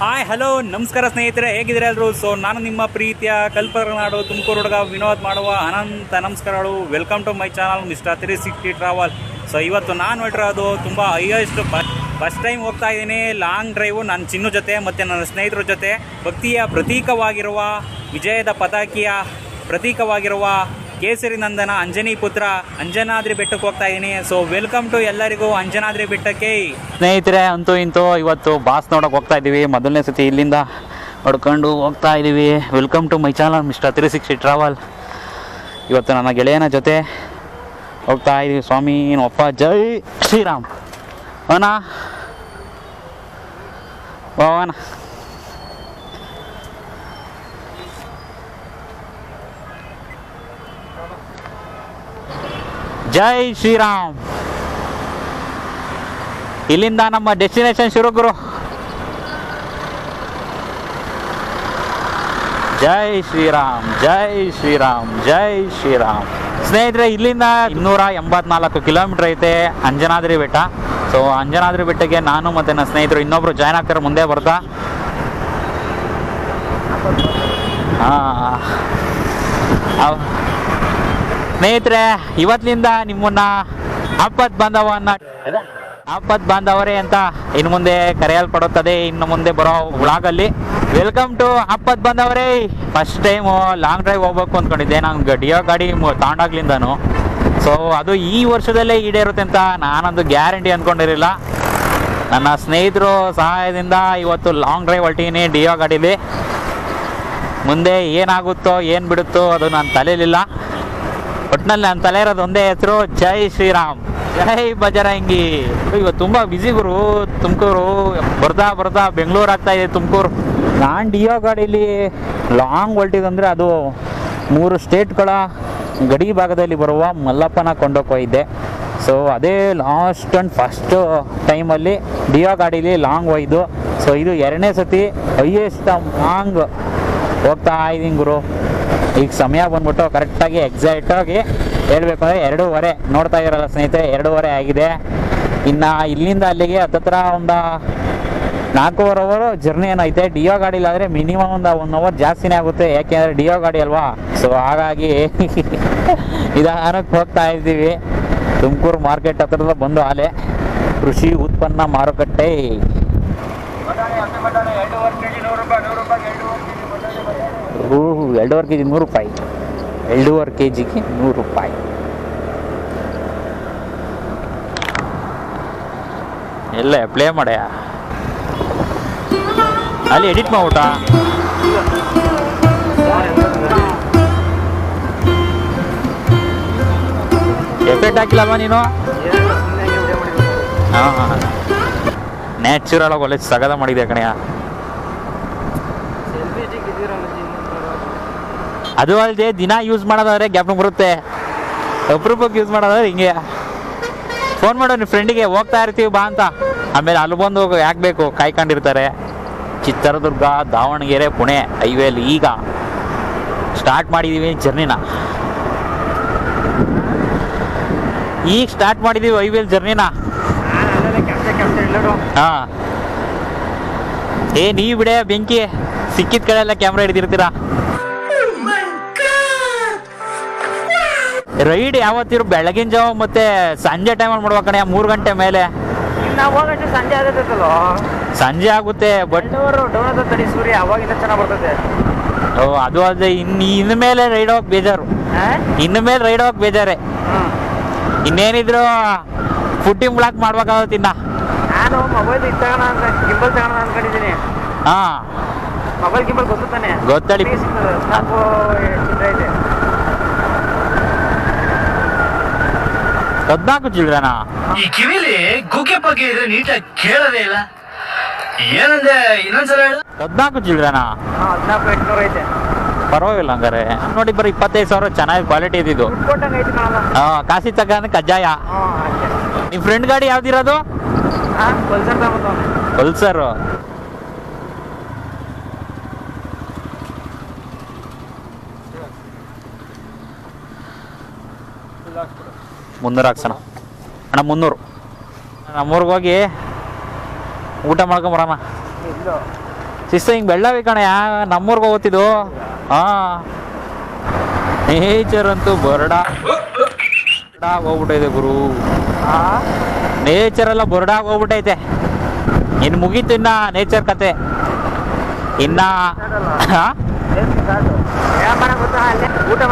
Hi hello ನಮಸ್ಕಾರ ಸ್ನೇಹಿತರೆ ಹೇಗಿದ್ರೆ ಎಲ್ಲರೂ ಸೊ ನಾನು ನಿಮ್ಮ ಪ್ರೀತಿಯ ಕಲ್ಪನಾಡು ತುಮಕೂರು ಹುಡುಗ ವಿನೋದ್ ಮಾಡುವ ಅನಂತ ನಮಸ್ಕಾರಗಳು welcome to my channel mister three sixty travel so ಇವತ್ತು ನಾನು ಹೊರಟಿರೋದು ತುಂಬ ಹೈಯೆಸ್ಟ್ ಫಸ್ಟ್ ಟೈಮ್ ಹೋಗ್ತಾ ಇದ್ದೀನಿ. ಲಾಂಗ್ ಡ್ರೈವು ನನ್ನ ಚಿನ್ನು ಜೊತೆ ಮತ್ತು ನನ್ನ ಸ್ನೇಹಿತರ ಜೊತೆ. ಭಕ್ತಿಯ ಪ್ರತೀಕವಾಗಿರುವ, ವಿಜಯದ ಪತಾಕಿಯ ಪ್ರತೀಕವಾಗಿರುವ ಕೇಸರಿ ನಂದನ, ಅಂಜನಿ ಪುತ್ರ, ಅಂಜನಾದ್ರಿ ಬೆಟ್ಟಕ್ಕೆ ಹೋಗ್ತಾ ಇದ್ದೀನಿ ಸೊ ವೆಲ್ಕಮ್ ಟು ಎಲ್ಲರಿಗೂ ಅಂಜನಾದ್ರಿ ಬೆಟ್ಟಕ್ಕೆ. ಸ್ನೇಹಿತರೆ, ಅಂತೂ ಇಂತೂ ಇವತ್ತು ಬಾಸ್ ನೋಡೋಕೆ ಹೋಗ್ತಾ ಇದ್ದೀವಿ ಮೊದಲನೇ ಸತಿ ಇಲ್ಲಿಂದ ಹೊಡ್ಕೊಂಡು ಹೋಗ್ತಾ ಇದ್ದೀವಿ welcome to my channel mister three sixty travel ಇವತ್ತು ನನ್ನ ಗೆಳೆಯನ ಜೊತೆ ಹೋಗ್ತಾ ಇದ್ದೀವಿ ಸ್ವಾಮಿ ಅಪ್ಪ, ಜೈ ಶ್ರೀರಾಮ್. ಅವನ ಅವನ ಜೈ ಶ್ರೀರಾಮ್. ಇಲ್ಲಿಂದ ನಮ್ಮ ಡೆಸ್ಟಿನೇಷನ್ ಶುರು ಗುರು. ಜೈ ಶ್ರೀರಾಮ್ ಜೈ ಶ್ರೀರಾಮ್ ಜೈ ಶ್ರೀರಾಮ್. ಸ್ನೇಹಿತರೆ, ಇಲ್ಲಿಂದ ಇನ್ನೂರ ಎಂಬತ್ನಾಲ್ಕು ಕಿಲೋಮೀಟರ್ ಐತೆ ಅಂಜನಾದ್ರಿ ಬೆಟ್ಟ. ಸೊ ಅಂಜನಾದ್ರಿ ಬೆಟ್ಟಕ್ಕೆ ನಾನು ಮತ್ತು ನನ್ನ ಸ್ನೇಹಿತರು ಇನ್ನೊಬ್ರು ಜಾಯ್ನ್ ಆಗ್ತಾರೆ, ಮುಂದೆ ಬರ್ತಾ. ಹಾಂ ಸ್ನೇಹಿತರೆ ಇವತ್ತಿನಿಂದ ನಿಮ್ಮನ್ನ ಆಪತ್ ಬಾಂಧವನ್ನ ಆಪತ್ ಬಾಂಧವರೇ ಅಂತ ಇನ್ನು ಮುಂದೆ ಕರೆಯಲ್ಪಡುತ್ತದೆ. ಇನ್ನು ಮುಂದೆ ಬರೋ ವ್ಲಾಗಲ್ಲಿ ವೆಲ್ಕಮ್ ಟು ಆಪತ್ ಬಾಂಧವರೇ. ಫಸ್ಟ್ ಟೈಮು ಲಾಂಗ್ ಡ್ರೈವ್ ಹೋಗ್ಬೇಕು ಅಂದ್ಕೊಂಡಿದ್ದೆ ನಾನು ಡಿಯೋ ಗಾಡಿ ತಾಂಡಾಗ್ಲಿಂದನು ಸೊ ಅದು ಈ ವರ್ಷದಲ್ಲೇ ಈಡೇರುತ್ತೆ ಅಂತ ನಾನೊಂದು ಗ್ಯಾರಂಟಿ ಅಂದ್ಕೊಂಡಿರಲಿಲ್ಲ ನನ್ನ ಸ್ನೇಹಿತರು ಸಹಾಯದಿಂದ ಇವತ್ತು ಲಾಂಗ್ ಡ್ರೈವ್ ಹೊಲ್ಟೀನಿ ಡಿಯೋ ಗಾಡೀಲಿ. ಮುಂದೆ ಏನಾಗುತ್ತೋ, ಏನು ಬಿಡುತ್ತೋ ಅದು ನಾನು ತಲೆಯಲ್ಲಿಲ್ಲ ಒಟ್ಟಿನಲ್ಲಿ ನನ್ನ ತಲೆ ಇರೋದು ಒಂದೇ ಹೆಸರು, ಜೈ ಶ್ರೀರಾಮ್. ಜೈ ಬಜರಂಗಿ. ಇವತ್ತು ತುಂಬ ಬಿಸಿ ಗುರು, ತುಮಕೂರು. ಬರ್ತಾ ಬರ್ತಾ ಬೆಂಗಳೂರು ಆಗ್ತಾ ಇದೆ ತುಮಕೂರು. ನಾನು ಡಿಯೋ ಗಾಡೀಲಿ ಲಾಂಗ್ ಹೊಲ್ಟಿದಂದರೆ ಅದು ಮೂರು ಸ್ಟೇಟ್ಗಳ ಗಡಿ ಭಾಗದಲ್ಲಿ ಬರುವ ಮಲ್ಲಪ್ಪನ ಕೊಂಡೋಗ್ತಾ ಸೊ ಅದೇ ಲಾಸ್ಟ್ ಆ್ಯಂಡ್ ಫಸ್ಟ್ ಟೈಮಲ್ಲಿ ಡಿಯೋ ಗಾಡೀಲಿ ಲಾಂಗ್ ಒಯ್ದು. ಸೊ ಇದು ಎರಡನೇ ಸತಿ ಹೈಯೆಸ್ಟ್ ಲಾಂಗ್ ಹೋಗ್ತಾ ಇದ್ದೀನಿ ಗುರು. ಈಗ ಸಮಯ ಬಂದ್ಬಿಟ್ಟು ಕರೆಕ್ಟಾಗಿ ಎಕ್ಸಾಕ್ಟಾಗಿ ಹೇಳಬೇಕು ಅಂದರೆ ಎರಡೂವರೆ ನೋಡ್ತಾ ಇರಲ್ಲ ಸ್ನೇಹಿತರೆ, ಎರಡೂವರೆ ಆಗಿದೆ. ಇನ್ನು ಇಲ್ಲಿಂದ ಅಲ್ಲಿಗೆ ಹತ್ತತ್ರ ಒಂದು ನಾಲ್ಕೂವರೆ ಅವರು ಜರ್ನಿ ಏನೈತೆ ಡಿಯೋ ಗಾಡಿಲಾದರೆ ಮಿನಿಮಮ್ ಒಂದು ಒನ್ ಅವರ್ ಜಾಸ್ತಿನೇ ಆಗುತ್ತೆ. ಯಾಕೆಂದರೆ ಡಿಯೋ ಗಾಡಿ ಅಲ್ವಾ? ಸೊ ಹಾಗಾಗಿ ನಿಧಾನಕ್ಕೆ ಹೋಗ್ತಾ ಇದ್ದೀವಿ. ತುಮಕೂರು ಮಾರ್ಕೆಟ್ ಹತ್ರದ ಬಂದು ಆಲೆ ಕೃಷಿ ಉತ್ಪನ್ನ ಮಾರುಕಟ್ಟೆ. ಓಹ್ ಎರಡೂವರೆ ಕೆ ಜಿ ನೂರು ರೂಪಾಯಿ. ಎರಡೂವರೆ ಕೆ ಜಿಗೆ ನೂರು ರೂಪಾಯಿ. ಎಲ್ಲ ಪ್ಲೇ ಮಾಡ್ಯಾ? ಅಲ್ಲಿ ಎಡಿಟ್ ಮಾಡ್ಬಿಟ್ಟ? ಎಫೆಕ್ಟ್ ಹಾಕಿಲ್ಲಲ್ವಾ ನೀನು? ಹಾಂ ಹಾಂ. ನ್ಯಾಚುರಲ್ ಆಗಿ ಒಳ್ಳೆ ಸಗದ ಮಾಡಿದೆ ಕಣಯ್ಯ? ಅದು ಅಲ್ಲದೆ ದಿನ ಯೂಸ್ ಮಾಡೋದಾದ್ರೆ ಗ್ಯಾಪ್ ಬರುತ್ತೆ. ಅಪರೂಪಕ್ಕೆ ಯೂಸ್ ಮಾಡೋದಾದ್ರೆ ಹಿಂಗೆ. ಫೋನ್ ಮಾಡೋ ನಿಮ್ಮ ಫ್ರೆಂಡಿಗೆ ಹೋಗ್ತಾ ಇರ್ತೀವಿ, ಬಾ ಅಂತ. ಆಮೇಲೆ ಅಲ್ಲಿ ಬಂದು ಯಾಕೆ ಬೇಕು? ಕಾಯ್ಕೊಂಡಿರ್ತಾರೆ ಚಿತ್ರದುರ್ಗ, ದಾವಣಗೆರೆ, ಪುಣೆ, ಹೈವೇಲಿ, ಈಗ. ಸ್ಟಾರ್ಟ್ ಮಾಡಿದ್ದೀವಿ ಜರ್ನಿನ ಈಗ ಸ್ಟಾರ್ಟ್ ಮಾಡಿದ್ದೀವಿ ಹೈವೇಲ್ ಜರ್ನಿನ ಹಾಂ. ಏ, ನೀವು ಬಿಡೆ ಬೆಂಕಿ. ಸಿಕ್ಕಿದ ಕಡೆ ಎಲ್ಲ ಕ್ಯಾಮ್ರಾ ಹಿಡಿದಿರ್ತೀರಾ? ರೈಡ್ ಯಾವತ್ತಿರು ಬೆಳಗಿನ ಜಾವ ಮತ್ತೆ ಸಂಜೆ ಟೈಮಲ್ಲಿ ಮಾಡ್ಬೇಕು ಕಣೆ ಮೂರು ಗಂಟೆ ಮೇಲೆ. ನಾವು ಹೋಗಷ್ಟು ಸಂಜೆ ಆಗತ್ತಲ್ಲೋ ಸಂಜೆ ಆಗುತ್ತೆ ಬಟ್ ಎಂಟೂವರೆ ಡೌನ್ ತಡಿ ಸೂರ್ಯ ಅವಾಗಿಂದ ಚೆನ್ನಾಗಿ ಬರ್ತದೆ. ಅದು ಅದೇ ಇನ್ನು ಇನ್ ಮೇಲೆ ರೈಡ್ ಹೋಗಕ್ ಬೇಜಾರು. ಇನ್ನು ಮೇಲೆ ರೈಡ್ ಹೋಗಕ್ ಬೇಜಾರೆ. ಇನ್ನೇನಿದ್ರು ಫುಟ್ಟಿಂಗ್ ಬ್ಲಾಕ್ ಮಾಡ್ಬೇಕಾಗುತ್ತೆ ಇನ್ನ. ನಾನು ಮೊಬೈಲ್ ಇದು ತಗೋಣ ಅಂತ ಗಿಂಬಲ್ ತಗೋಣ ಅನ್ಕೊಂಡಿದ್ದೀನಿ. ಹಾ. ಮೊಬೈಲ್ ಗಿಂಬಲ್ ಗೊತ್ತಾನೆ ಸಾಕು ಇದೆ. ಹದ್ನಾಲ್ಕು ಚಿಲ್ಡ್ರನಾ ಈ ಕಿವಿಲಿ ಗುಗ್ಗೆ ಬಗ್ಗೆ ಇದ್ರೆ ನೀಟಾಗಿ ಕೇಳೋದೇ ಇಲ್ಲ. ಏನಂದೆ ಇನ್ನೊಂದ್ಸಲ ಹೇಳು. ಹದ್ನಾಲ್ಕು ಚಿಲ್ಡ್ರನಾ ಹಾಂ ಹದಿನಾಲ್ಕು ಎಂಟುನೂರು ಐತೆ. ಪರವಾಗಿಲ್ಲ ಹಂಗಾರೆ. ನೋಡಿ ಬರೀ ಇಪ್ಪತ್ತೈದು ಸಾವಿರ ಚೆನ್ನಾಗಿ ಕ್ವಾಲಿಟಿ ಇದ್ದಿದ್ದು. ಕೊಟ್ಟಂಗೆ ಐತೆ ಕಾಣಲ್ಲ ಹಾ ಕಾಸಿ ತಗೊಂಡ್ ಕಜ್ಜಾಯ. ಹಾಂ ನಿಮ್ಮ ಫ್ರೆಂಡ್ ಗಾಡಿ ಯಾವ್ದಿರೋದು? ಪಲ್ಸರ್ ತಗೊಂಡು ಪಲ್ಸರ್. ಮುನ್ನೂರು ಹಾಕ್ಸೋಣ. ಅಣ್ಣ ಮುನ್ನೂರು. ನಮ್ಮೂರಿಗೆ ಹೋಗಿ ಊಟ ಮಾಡ್ಕೊಂಬರೋಣ ಶಿಸ್ತು ಹಿಂಗೆ ಬೆಳ್ಳವಿ ಯಾ ನಮ್ಮೂರ್ಗೆ ಹೋಗ್ತಿದ್ದು. ಹಾಂ. ನೇಚರ್ ಅಂತೂ ಬರಡಾಗ ಹೋಗ್ಬಿಟ್ಟೈತೆ ಗುರು. ನೇಚರ್ ಎಲ್ಲ ಬರ್ಡಾಗಿ ಹೋಗ್ಬಿಟ್ಟೈತೆ. ಇನ್ನು ಮುಗೀತು ಇನ್ನ ನೇಚರ್ ಕತೆ. ಇನ್ನ ಊಟ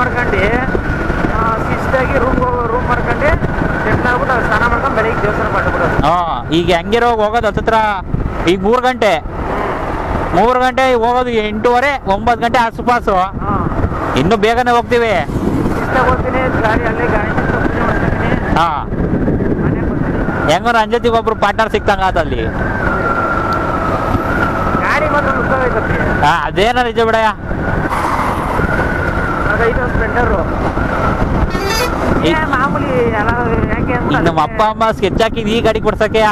ಈಗ ಹೆಂಗಿರೋ ಹೋಗೋದು ಹತ್ತತ್ರ? ಈಗ ಮೂರು ಗಂಟೆ. ಮೂರು ಗಂಟೆ ಹೋಗೋದು ಎಂಟೂವರೆ ಒಂಬತ್ತು ಗಂಟೆ ಆಸುಪಾಸು. ಇನ್ನೂ ಬೇಗನೆ ಹೋಗ್ತೀವಿ. ಹಾಂ ಹೋಗ್ತೀನಿ ಗಾಡಿ ಅಲ್ಲೇ ಗಾಡಿ ನಿಲ್ಸ್ಕೊಂತೀನಿ, ಹೊರ್ಡ್ತೀನಿ. ಹಾ. ಮನೆಗ್ ಬರ್ತೀನಿ. ಹೆಂಗಾರ ಅಂಜತಿಗೆ ಒಬ್ರು ಪಾರ್ಟ್ನರ್ ಸಿಕ್ತಂಗ ಅಲ್ಲಿ. ಹಾ ಅದೇನ ನಿಜ ಬಿಡಯ್ಯ. ಮಾಮೂಲಿ ಎಲ್ಲ ಹೆಂಗೆ ಈಗ ನಮ್ಮ ಅಪ್ಪ ಅಮ್ಮ ಸ್ಕೆಚ್ ಹಾಕಿದ್ ಈ ಗಾಡಿ ಕೊಡ್ಸಕ್ಕೆ.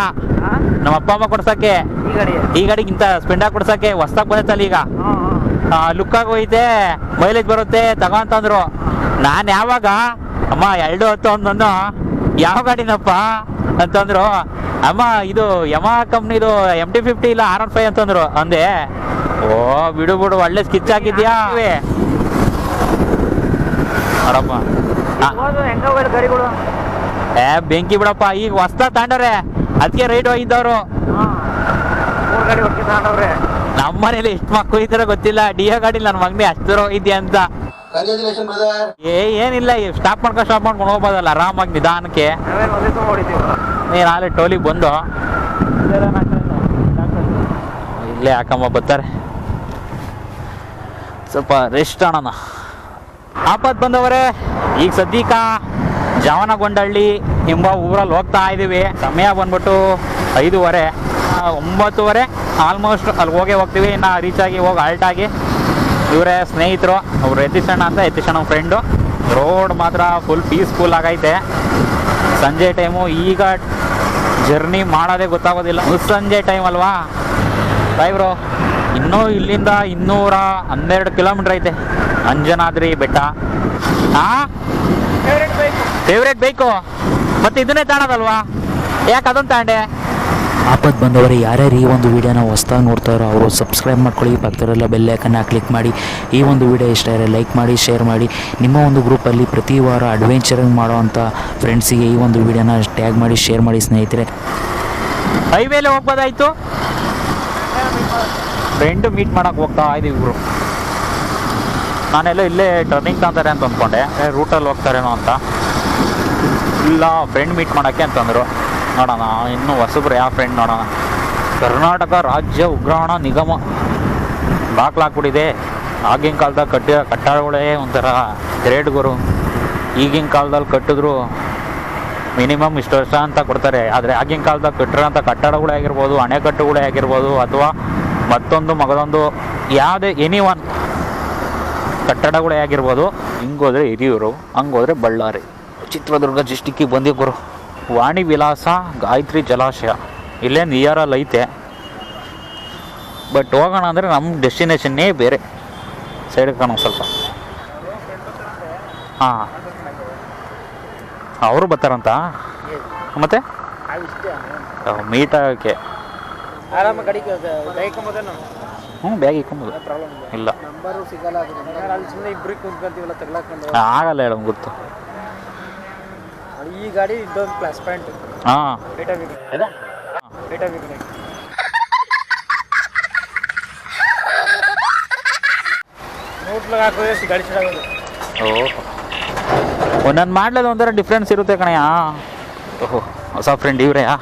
ನಮ್ಮ ಅಪ್ಪ ಅಮ್ಮ ಕೊಡ್ಸಕ್ಕೆ. ಈ ಗಾಡಿ ಈ ಗಾಡಿಗೆ ಇಂತ ಸ್ಪೆಂಡಾಗ್ ಕೊಡ್ಸಕ್ಕೆ. ಹೊಸ್ದಾಗ ಬಂದೈತಲ್ಲ ಈಗ. ಲುಕ್ ಆಗಿ ಹೋಯ್ತೆ ಮೈಲೇಜ್ ಬರುತ್ತೆ ತಗೋ ಅಂತಂದ್ರು ನಾನು ಯಾವಾಗ? ಅಮ್ಮ ಎರಡು ಹತ್ತು ಅಂದನು ಯಾವ ಗಾಡಿನಪ್ಪ? ಅಂತಂದ್ರು ಅಮ್ಮ ಇದು ಯಮ ಕಂಪ್ನಿದು ಎಂ ಟಿ ಫಿಫ್ಟಿ ಇಲ್ಲ ಆರ್ ಒನ್ ಫೈವ್ ಅಂತಂದ್ರು. ಅಂದೆ ಓ ಬಿಡು ಬಿಡು ಒಳ್ಳೆ ಸ್ಕಿಚ್ ಆಗಿದ್ಯಾ ನೋಡಮ್ಮ. ಏ ಬೆಂಕಿ ಬಿಡಪ್ಪ ಈಗ ಹೊಸ್ತಾ ತಾಂಡವ್ರೆ ಅದಕ್ಕೆ ರೈಟ್ ಹೋಗಿದ್ದವ್ರು ನಮ್ಮ ಮನೇಲಿ ಎಷ್ಟು ಮಕ್ಕಳು ಇದ್ದಾರ ಗೊತ್ತಿಲ್ಲ ಡಿ ಎ ಗಾಡಿ ನನ್ನ ಮಗನೇ ಅಷ್ಟು ದೂರ ಹೋಗಿದ್ಯಾ ಅಂತ. ಏ ಏನಿಲ್ಲ ಸ್ಟಾಪ್ ಮಾಡ್ಕೊಂಡು ಸ್ಟಾಪ್ ಮಾಡ್ಕೊಂಡು ಹೋಗ್ಬೋದಲ್ಲ ಆರಾಮಾಗಿ ನಿಧಾನಕ್ಕೆ. ನೀನು ನಾಳೆ ಟೋಲಿಗೆ ಬಂದು. ಇಲ್ಲೇ ಹಾಕಮ್ಮ ಬರ್ತಾರೆ? ಸ್ವಲ್ಪ ರೆಸ್ಟ್ ಅಣ್ಣ ಆಪತ್ ಬಂದವರೇ ಈಗ ಸದ್ಯಕ್ಕ. ಜಾವನಗೊಂಡಳ್ಳಿ ಎಂಬ ಊರಲ್ಲಿ ಹೋಗ್ತಾ ಇದ್ದೀವಿ. ಸಮಯ ಬಂದ್ಬಿಟ್ಟು ಐದೂವರೆ. ಒಂಬತ್ತುವರೆ. ಆಲ್ಮೋಸ್ಟ್ ಅಲ್ಲಿ ಹೋಗೇ ಹೋಗ್ತೀವಿ. ಇನ್ನು ರೀಚಾಗಿ ಹೋಗಿ ಆಲ್ಟ್ ಆಗಿ ಇವರೇ ಸ್ನೇಹಿತರು, ಅವ್ರು ಯತೀಶಣ್ಣ ಅಂತ ಯತೀಶಣ್ಣ ಫ್ರೆಂಡು ರೋಡ್ ಮಾತ್ರ ಫುಲ್ ಪೀಸ್ಫುಲ್ ಆಗೈತೆ. ಸಂಜೆ ಟೈಮು ಈಗ ಜರ್ನಿ ಮಾಡೋದೇ ಗೊತ್ತಾಗೋದಿಲ್ಲ. ಮುಸ್ಸಂಜೆ ಟೈಮ್ ಅಲ್ವಾ? ಡ್ರೈವ್ರು ಇನ್ನೂ ಇಲ್ಲಿಂದ ಇನ್ನೂರ ಹನ್ನೆರಡು ಕಿಲೋಮೀಟ್ರ್ ಐತೆ. ಅಂಜನಾದ್ರಿ ಬೆಟ್ಟ. ಹಾ ಫೇವ್ರೇಟ್ ಬೈಕು ಮತ್ತೆ ಇದನ್ನೇ ತಾಣದಲ್ವಾ? ಯಾಕೆ ಅದನ್ನು ತಾಂಡೆ? ಆಪತ್ತು ಬಂದವರು ಯಾರ್ಯಾರು ಈ ಒಂದು ವಿಡಿಯೋನ ಹೊಸ್ದಾಗಿ ನೋಡ್ತಾರೋ ಅವರು ಸಬ್ಸ್ಕ್ರೈಬ್ ಮಾಡ್ಕೊಳ್ಳಿ ಪಕ್ಕದಲ್ಲ ಬೆಲ್ಲೈಕನ್ನ ಕ್ಲಿಕ್ ಮಾಡಿ ಈ ಒಂದು ವಿಡಿಯೋ ಇಷ್ಟ ಇದೆ ಲೈಕ್ ಮಾಡಿ ಶೇರ್ ಮಾಡಿ ನಿಮ್ಮ ಒಂದು ಗ್ರೂಪಲ್ಲಿ ಪ್ರತಿ ವಾರ ಅಡ್ವೆಂಚರಿಂಗ್ ಮಾಡೋವಂಥ ಫ್ರೆಂಡ್ಸಿಗೆ ಈ ಒಂದು ವಿಡಿಯೋನ ಟ್ಯಾಗ್ ಮಾಡಿ ಶೇರ್ ಮಾಡಿ ಸ್ನೇಹಿತರೆ. ಹೈವೇಲೆ ಹೋಗ್ಬೋದಾಯ್ತು? ಫ್ರೆಂಡು ಮೀಟ್ ಮಾಡೋಕೆ ಹೋಗ್ತಾ ಇದೀವಿ ಇವರು ನಾನೆಲ್ಲ ಇಲ್ಲೇ ಟರ್ನಿಂಗ್ ತಾಂತಾರೆ ಅಂತ ಅಂದ್ಕೊಂಡೆ. ರೂಟಲ್ಲಿ ಹೋಗ್ತಾರೇನೋ ಅಂತ. ಇಲ್ಲ ಫ್ರೆಂಡ್ ಮೀಟ್ ಮಾಡೋಕ್ಕೆ ಅಂತಂದರು. ನೋಡೋಣ, ಇನ್ನೂ ಹೊಸಬ್ರು ಯಾವ ಫ್ರೆಂಡ್ ನೋಡೋಣ. ಕರ್ನಾಟಕ ರಾಜ್ಯ ಉಗ್ರಾಣ ನಿಗಮ. ಬಾಕ್ಲಾಕ್ಬಿಟ್ಟಿದೆ ಆಗಿನ ಕಾಲದಾಗ ಕಟ್ಟಿರೋ ಕಟ್ಟಡಗಳೇ ಒಂಥರ ಗುರು. ಈಗಿನ ಕಾಲದಲ್ಲಿ ಕಟ್ಟಿದ್ರು ಮಿನಿಮಮ್ ಇಷ್ಟು ವರ್ಷ ಅಂತ ಕೊಡ್ತಾರೆ. ಆದರೆ ಆಗಿನ ಕಾಲದಾಗ ಕಟ್ಟಿರೋಂಥ ಕಟ್ಟಡಗಳೇ ಆಗಿರ್ಬೋದು, ಅಣೆಕಟ್ಟುಗಳೇ ಆಗಿರ್ಬೋದು, ಅಥವಾ ಮತ್ತೊಂದು ಮಗದೊಂದು, ಯಾವುದೇ ಎನಿ ಒನ್ ಕಟ್ಟಡಗಳೇ ಆಗಿರ್ಬೋದು. ಹಿಂಗೋದ್ರೆ ಹಿರಿಯೂರು ಹಂಗೋದ್ರೆ ಬಳ್ಳಾರಿ. ಚಿತ್ರದುರ್ಗ ಡಿಸ್ಟಿಕ್ಕಿಗೆ ಬಂದಿಬ್ಬರು ವಾಣಿ ವಿಲಾಸ ಗಾಯತ್ರಿ ಜಲಾಶಯ. ಇಲ್ಲೇ ನಿಯರಲ್ಲಿ ಐತೆ ಬಟ್ ಹೋಗೋಣ ಅಂದರೆ ನಮ್ಮ ಡೆಸ್ಟಿನೇಷನ್ನೇ ಬೇರೆ. ಸೈಡ್ ಕಾಣೋ ಸ್ವಲ್ಪ. ಹಾಂ. ಅವರು ಬರ್ತಾರಂತ? ಮತ್ತೆ? ಮೀಟ್ ಆಗೋಕ್ಕೆ. ಹ್ಞೂ ಬ್ಯಾಗ್ ಇಕ್ಕೊಂಬೋದು. ಇಲ್ಲ. ಆಗಲ್ಲ ಸಿಗಲ್ಲ ಅದು ಅಲ್ಲಿ ಸುಮ್ಮನೆ ಇಬ್ರಿಗೆ ಕುಂತ್ಕೊಂತೀವಲ್ಲ ತಗ್ಲಾಕೊಂಡು ಆಗಲ್ಲ ಹೇಳ ಗೊತ್ತು ಈ ಗಾಡಿ ಇದೊಂದು ಪ್ಲಸ್ ಪಾಯಿಂಟ್ ಹಾಂ. ನೋಟ್ಲಾಗ ಹಾಕೋದ್ರೆ ಗಾಡಿ ಚೆನ್ನಾಗೋದು ಓಹೋ ಒಂದೊಂದು ಮಾಡ್ಲದ ಒಂಥರ ಡಿಫ್ರೆನ್ಸ್ ಇರುತ್ತೆ ಕಣಯ್ಯ. ಓಹೋ ಹೊಸ ಫ್ರೆಂಡ್ ಇವ್ರೆಯಾ?